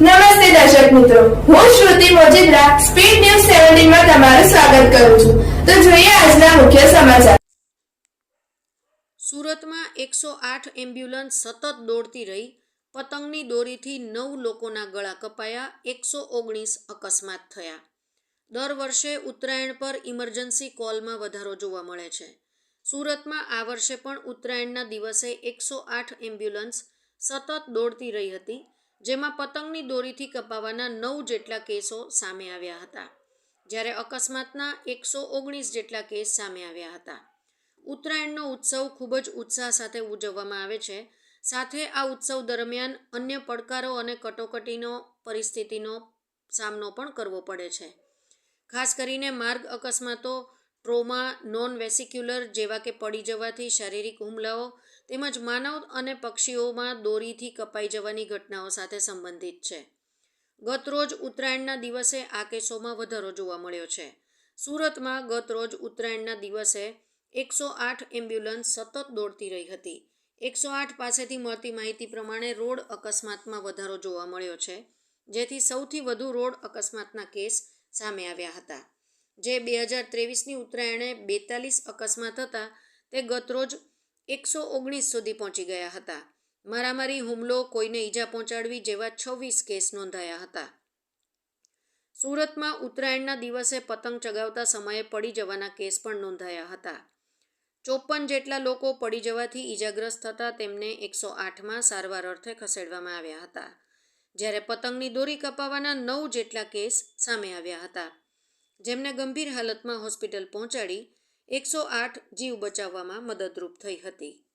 નમસ્તે દર્શક મિત્રો. હું શ્રુતિ મોજીદ્રા સ્પીડ ન્યૂઝ સેવન્ટીનમાં તમારું સ્વાગત કરું છું. તો જોઈએ આજના મુખ્ય સમાચાર. સુરતમાં એકસો આઠ એમ્બ્યુલન્સ સતત દોડતી રહી. પતંગની દોરીથી નવ લોકોના ગળા કપાયા, એકસો ઓગણીસ અકસ્માત થયા. દર વર્ષે ઉત્તરાયણ પર ઇમરજન્સી કોલમાં વધારો જોવા મળે છે. સુરતમાં આ વર્ષે પણ ઉત્તરાયણના દિવસે એકસો આઠ એમ્બ્યુલન્સ સતત દોડતી રહી હતી. જેમાં પતંગની દોરીથી કપાવાના નવ જેટલા કેસો સામે આવ્યા હતા, જ્યારે અકસ્માતના એકસો ઓગણીસ જેટલા કેસ સામે આવ્યા હતા. ઉત્તરાયણનો ઉત્સવ ખૂબ જ ઉત્સાહ સાથે ઉજવવામાં આવે છે. સાથે આ ઉત્સવ દરમિયાન અન્ય પડકારો અને કટોકટીનો, પરિસ્થિતિનો સામનો પણ કરવો પડે છે. ખાસ કરીને માર્ગ અકસ્માતો ટ્રોમા નોન વેસિક્યુલર જેવા કે પડી જવાથી શારીરિક હુમલાઓ તેમજ માનવ અને પક્ષીઓમાં દોરીથી કપાઈ જવાની ઘટનાઓ સાથે સંબંધિત છે. ગત રોજ ઉત્તરાયણના દિવસે આ કેસોમાં વધારો જોવા મળ્યો છે. સુરતમાં ગતરોજ ઉત્તરાયણના દિવસે એકસો આઠ એમ્બ્યુલન્સ સતત દોડતી રહી હતી. એકસો આઠ પાસેથી મળતી માહિતી પ્રમાણે રોડ અકસ્માતમાં વધારો જોવા મળ્યો છે, જેથી સૌથી વધુ રોડ અકસ્માતના કેસ સામે આવ્યા હતા. જે બે હજાર ત્રેવીસની ઉત્તરાયણે બેતાલીસ અકસ્માત હતા તે ગતરોજ એકસો ઓગણીસ સુધી પહોંચી ગયા હતા. મારામારી, હુમલો કોઈને ઈજા પહોંચાડવી જેવા છવ્વીસ કેસ નોંધાયા હતા. સુરતમાં ઉત્તરાયણના દિવસે પતંગ ચગાવતા સમયે પડી જવાના કેસ પણ નોંધાયા હતા. ચોપન જેટલા લોકો પડી જવાથી ઈજાગ્રસ્ત થતા તેમને એકસો આઠમાં સારવાર અર્થે ખસેડવામાં આવ્યા હતા, જ્યારે પતંગની દોરી કપાવાના નવ જેટલા કેસ સામે આવ્યા હતા. જેમને ગંભીર હાલતમાં હોસ્પિટલ પહોંચાડી એકસો આઠ જીવ બચાવવામાં મદદરૂપ થઈ હતી.